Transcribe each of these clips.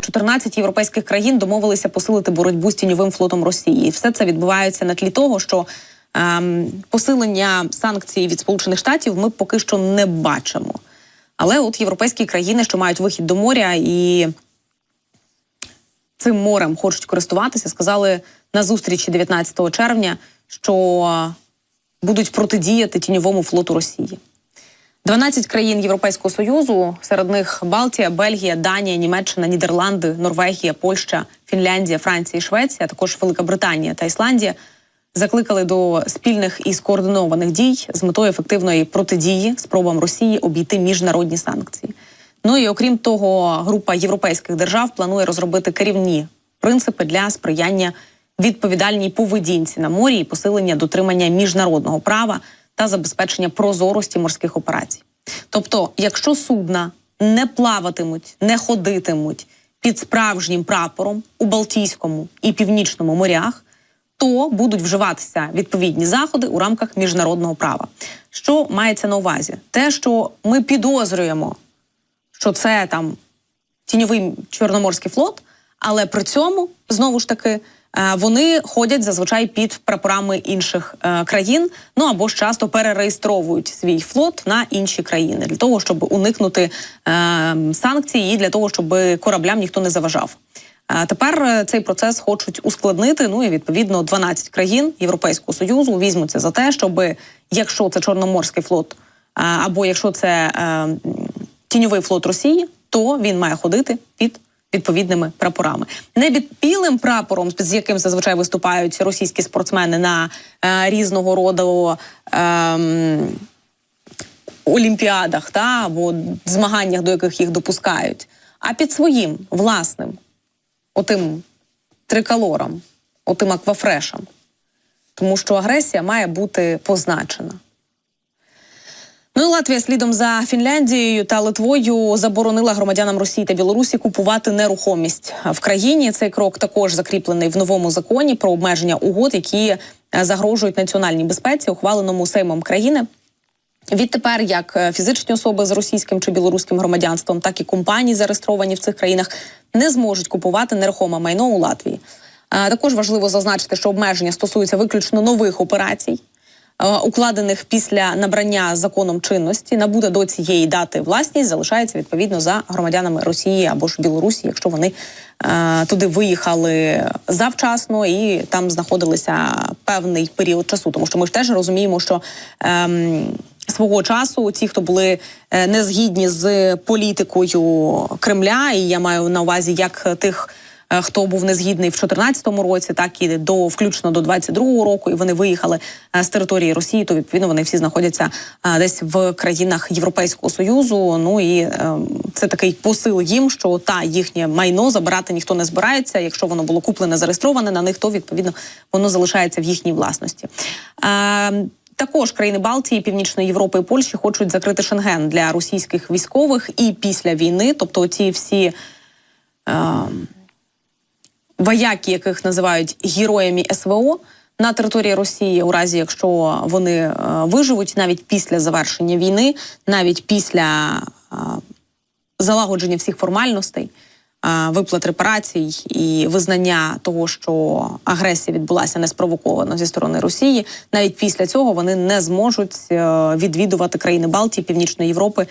14 європейських країн домовилися посилити боротьбу з тіньовим флотом Росії. І все це відбувається на тлі того, що ем, посилення санкцій від Сполучених Штатів ми поки що не бачимо. Але от європейські країни, що мають вихід до моря і цим морем хочуть користуватися, сказали на зустрічі 19 червня, що будуть протидіяти тіньовому флоту Росії. 12 країн Європейського союзу, серед них Балтія, Бельгія, Данія, Німеччина, Нідерланди, Норвегія, Польща, Фінляндія, Франція і Швеція, а також Велика Британія та Ісландія закликали до спільних і скоординованих дій з метою ефективної протидії спробам Росії обійти міжнародні санкції. Ну і окрім того, група європейських держав планує розробити керівні принципи для сприяння відповідальній поведінці на морі і посилення дотримання міжнародного права та забезпечення прозорості морських операцій. Тобто, якщо судна не плаватимуть, не ходитимуть під справжнім прапором у Балтійському і Північному морях, то будуть вживатися відповідні заходи у рамках міжнародного права. Що мається на увазі? Те, що ми підозрюємо, що це там тіньовий чорноморський флот, але при цьому знову ж таки е, вони ходять зазвичай під прапорами інших е, країн. Ну або ж часто перереєстровують свій флот на інші країни для того, щоб уникнути е, санкцій і для того, щоб кораблям ніхто не заважав. Тепер цей процес хочуть ускладнити. Ну і відповідно 12 країн Європейського союзу візьмуться за те, щоб якщо це Чорноморський флот, або якщо це тіньовий флот Росії, то він має ходити під відповідними прапорами. Не під білим прапором, з яким зазвичай виступають російські спортсмени на е, різного роду. Е, Олімпіадах та або змаганнях, до яких їх допускають, а під своїм власним, отим триколором, отим аквафрешем. Тому що агресія має бути позначена. Ну і Латвія слідом за Фінляндією та Литвою заборонила громадянам Росії та Білорусі купувати нерухомість в країні. Цей крок також закріплений в новому законі про обмеження угод, які е, загрожують національній безпеці, ухваленому Сеймом країни. Відтепер як е, фізичні особи з російським чи білоруським громадянством, так і компанії, зареєстровані в цих країнах, не зможуть купувати нерухоме майно у Латвії. Також важливо зазначити, що обмеження стосуються виключно нових операцій, е, укладених після набрання законом чинності. Набуде до цієї дати власність залишається відповідно за громадянами Росії або ж Білорусі, якщо вони е, туди виїхали завчасно і там знаходилися певний період часу. Тому що ми ж теж розуміємо, що ем, свого часу ті, хто були е, не згідні з політикою Кремля, і я маю на увазі як тих. Е, Хто був незгідний в 2014 році, так і до включно до 22-го року, і вони виїхали е, з території Росії, то відповідно вони всі знаходяться е, десь в країнах Європейського союзу. Ну і це такий посил їм, що та їхнє майно забирати ніхто не збирається. Якщо воно було куплене, зареєстроване на них, то відповідно воно залишається в їхній власності. Також країни Балтії, Північної Європи і Польщі хочуть закрити Шенген для російських військових і після війни, тобто ці всі е, вояки, яких називають героями СВО на території Росії, у разі якщо вони е, виживуть навіть після завершення війни, навіть після е, залагодження всіх формальностей. е, Виплат репарацій і визнання того, що агресія відбулася неспровоковано зі сторони Росії, навіть після цього вони не зможуть відвідувати країни Балтії, Північної Європи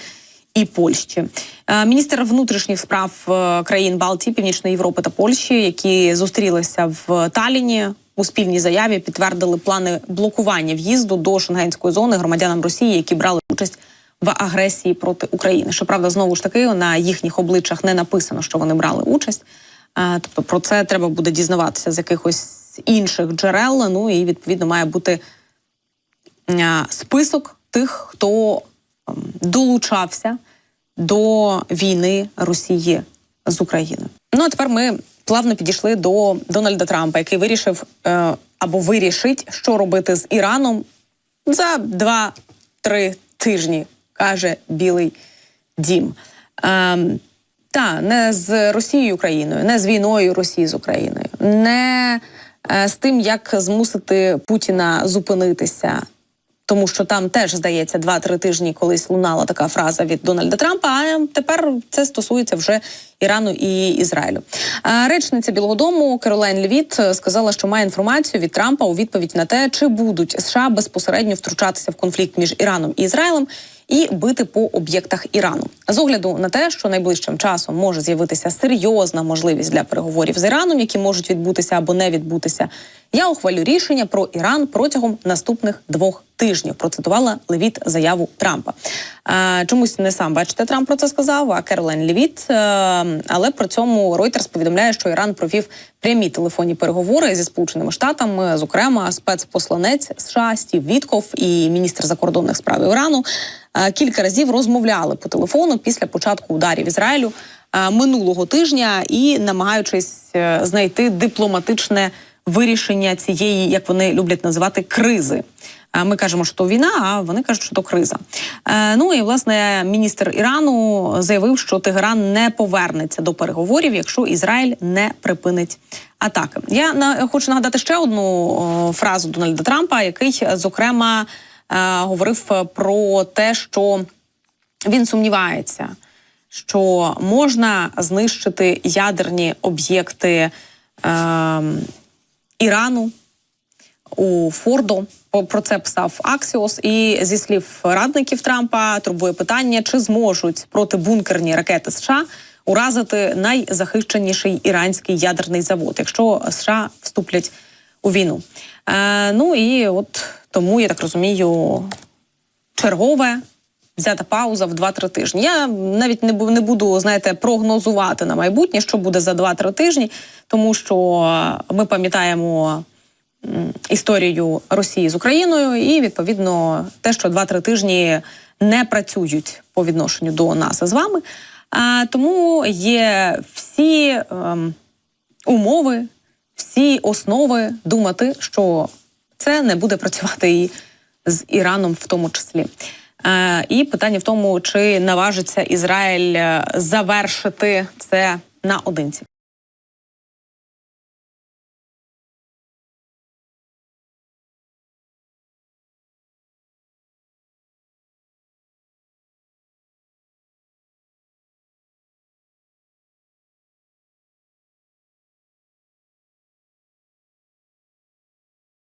і Польщі. Е, Міністр внутрішніх справ е, країн Балтії, Північної Європи та Польщі, які зустрілися в Таліні у спільній заяві, підтвердили плани блокування в'їзду до шенгенської зони громадянам Росії, які брали участь в агресії проти України. Щоправда, знову ж таки на їхніх обличчях не написано, що вони брали участь. Е, Тобто про це треба буде дізнаватися з якихось інших джерел. Ну і відповідно має бути список тих, хто долучався до війни Росії з Україною. Ну а тепер ми плавно підійшли до Дональда Трампа, який вирішив е, або вирішить, що робити з Іраном за 2-3 тижні, каже Білий Дім. Ем, та не з Росією Україною, не з війною Росії з Україною, не е, з тим, як змусити Путіна зупинитися. Тому що там теж здається 2-3 тижні колись лунала така фраза від Дональда Трампа. А тепер це стосується вже Ірану і Ізраїлю. Речниця Білого Дому Керолайн Левіт е, сказала, що має інформацію від Трампа у відповідь на те, чи будуть США безпосередньо втручатися в конфлікт між Іраном і Ізраїлем і бити по об'єктах Ірану. З огляду на те, що найближчим часом може з'явитися серйозна можливість для переговорів з Іраном, які можуть відбутися або не відбутися. Я ухвалю рішення про Іран протягом наступних двох тижнів. Процитувала Левіт заяву Трампа. Е, чомусь не сам бачите, Трамп про це сказав, а Керолайн Левіт. Е, але при цьому Reuters повідомляє, що Іран провів прямі телефонні переговори зі сполученими штатами, зокрема спецпосланець США Стів Вітков і міністр закордонних справ Ірану. е, Кілька разів розмовляли по телефону після початку ударів Ізраїлю е, минулого тижня і намагаючись е, знайти дипломатичне вирішення цієї, як вони люблять називати, кризи. Ми кажемо, що то війна, а вони кажуть, що то криза. Е, Ну і власне міністр Ірану заявив, що Тегеран не повернеться до переговорів, якщо Ізраїль не припинить атаки. Я на хочу нагадати ще одну фразу Дональда Трампа, який зокрема е, говорив про те, що він сумнівається, що можна знищити ядерні об'єкти е, Ірану у Фордо. Про це писав Аксіос. І зі слів радників Трампа турбує питання, чи зможуть протибункерні ракети США уразити найзахищеніший іранський ядерний завод, якщо США вступлять у війну. Е, ну і от тому я так розумію, чергове взята пауза в 2-3 тижні. Я навіть не, не буду, знаєте, прогнозувати на майбутнє, що буде за 2-3 тижні, тому що ми пам'ятаємо історію Росії з Україною, і відповідно те, що 2-3 тижні не працюють по відношенню до нас з вами. А, тому є всі ем, умови, всі основи думати, що це не буде працювати і з Іраном, в тому числі. Е, і питання в тому, чи наважиться Ізраїль е, завершити це наодинці.